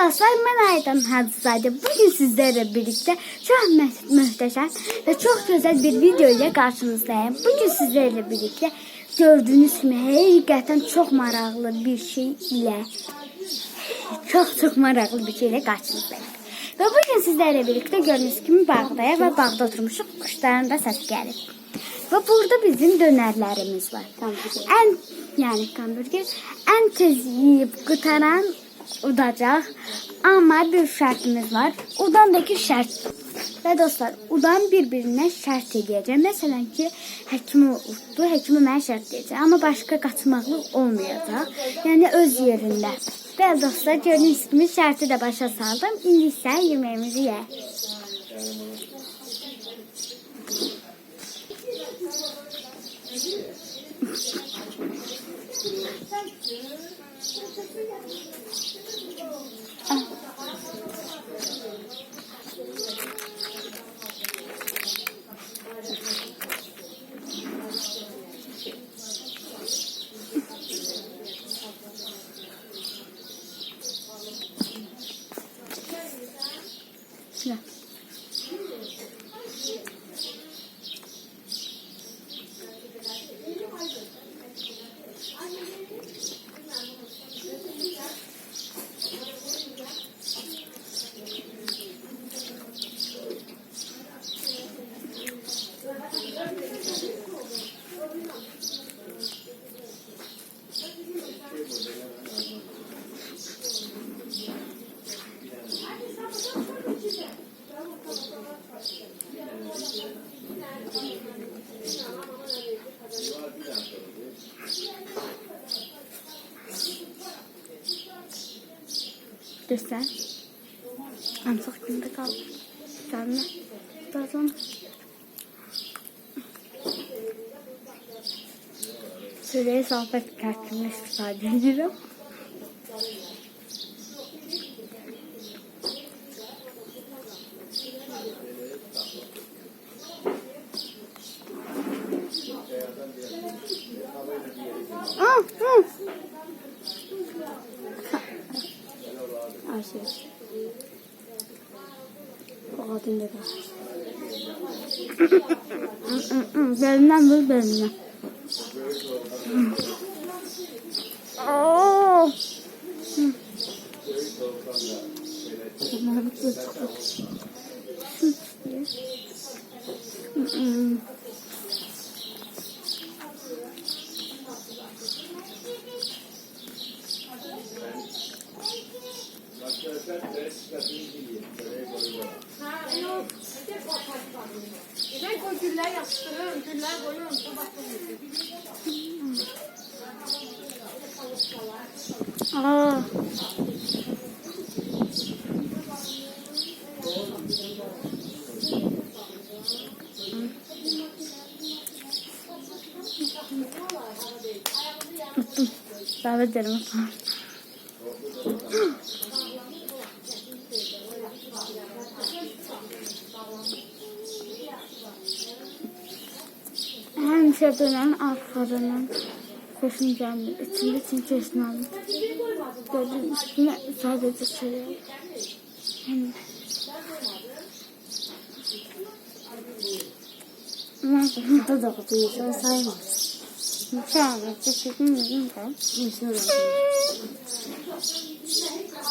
dostlar, mən Aydan Hacızadə. Bugün sizlərlə birlikdə çox mə- möhtəşəm və çox gözəl bir video ilə qarşınızdayım. Bugün sizlərlə birlikdə gördüyünüz kimi həqiqətən çox maraqlı bir şey ilə çox çox maraqlı bir şey ilə qarşınızdayım. Və bugün sizlərlə birlikdə gördüyünüz kimi bağdayıq və bağda oturmuşuq. Quşların da səsi gəlir. Və burada bizim dönərlərimiz var. Ən yəni hamburger ən tez yeyib qutaran udacaq. Amma bir şərtimiz var. Udandakı şərt. Və dostlar, udan bir-birinə şərt. Məsələn ki, həkimi utdu, həkimi mənə şərt edəcək. Amma başqa qaçmaqlıq olmayacaq. Yəni öz yerində. Bəli dostlar, gördüyünüz kimi şərti də başa saldım. İndi isə yeməyimizi yeyək. Şuna. すいません。göster. Ansak günde kal. Gelme. Birazdan. Süreye sohbet kartını istifade ediyorum. Oh, oh. Ayşe. O kadın da var. Belinden vur belinden. Oo. Hı. Bunlar bu çocuk. Güller yapıştırırım, güller koyuyorum. Tabakta Aa. Davet ederim. Hem şadoların arkalarından koşun geldi. İçinde çinkesini aldım. Gördüğüm üstüne sadece söylüyor. Hem Nasıl? Da da kutuyu sen saymaz. Mükemmel. Teşekkür ederim.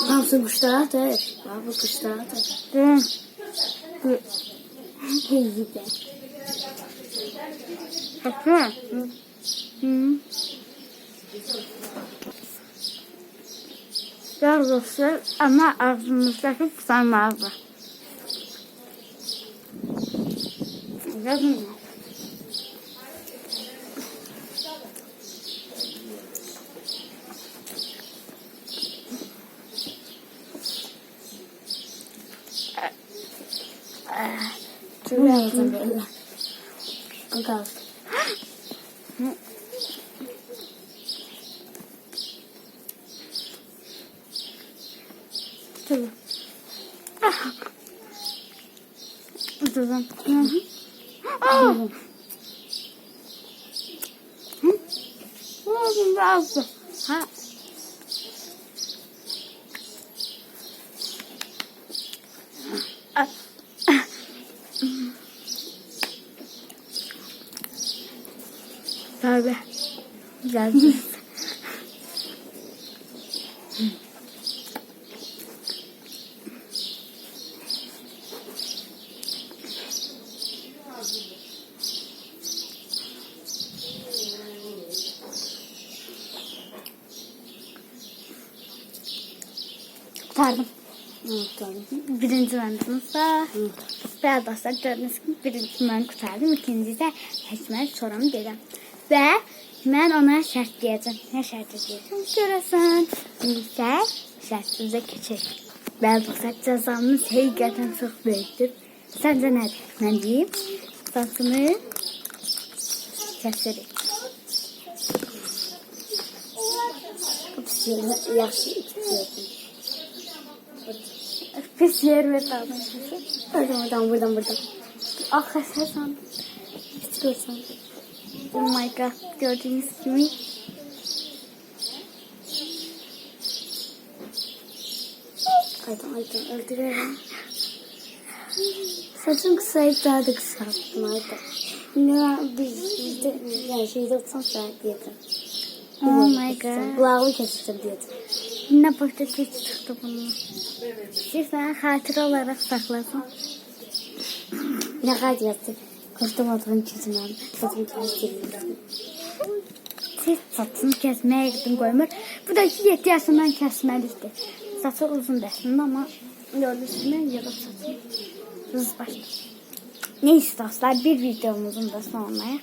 Ne yapsın kuşlara atar. Bak bu kuşlara atar. Değil Bu Heyzi de. Bakma. Hı. Biraz dostlar ama ağzımızdaki var. Gördün mü? Çok yaptım böyle. Kaldı. Hı. Aa! Hı? Ağzım da azdı. Ha. Qurtardım. Unuttum. Birinci məndimsə, bəzi dostlar gördüyünüz kimi birinci mən qurtardım, ikinci isə seçməli soramı dedim. Və mən ona şərt deyəcəm. Nə şərt deyəcəm? Görəsən, isə şərtimizə keçək. Dostlar cəzamız həqiqətən çox böyükdür. Səncə nədir? Mən deyim, saçını kəsirik. Pis yerine yaxşı içiyorsun. Pis yer və dalın. Oradan oradan buradan buradan. Ah, xəsəsən. Hiç görsən. God, gördüğünüz gibi. Aydan aydan öldürüyorum. Saçım kısayıp daha da kısalttım. Yine ben biz, bizde yani şeyde 90 saat yedim. Oh my god. Kulağımı keseceğim diyedim. Ne başta geç çıktı bunun. İstersen hatırı olarak saklasın. Ne kadar yattı. Kurtulmadığım çizimden. Saçımı kestirdim. Siz saçını kesmeye gittim koymur. Bu da 7 yaşından kesmelikti. Saçı uzun desin ama gördüğünüz gibi yırık saçı. Hız başlı. Neyse dostlar bir videomuzun da sonuna.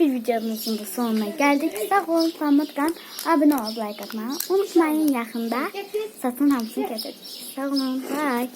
Bir videomuzun da sonuna geldik. Sağ olun, qalın. Abone ol, like atmayı unutmayın. Yaxında saçın hamısını keseceğiz. Sağ olun, bye.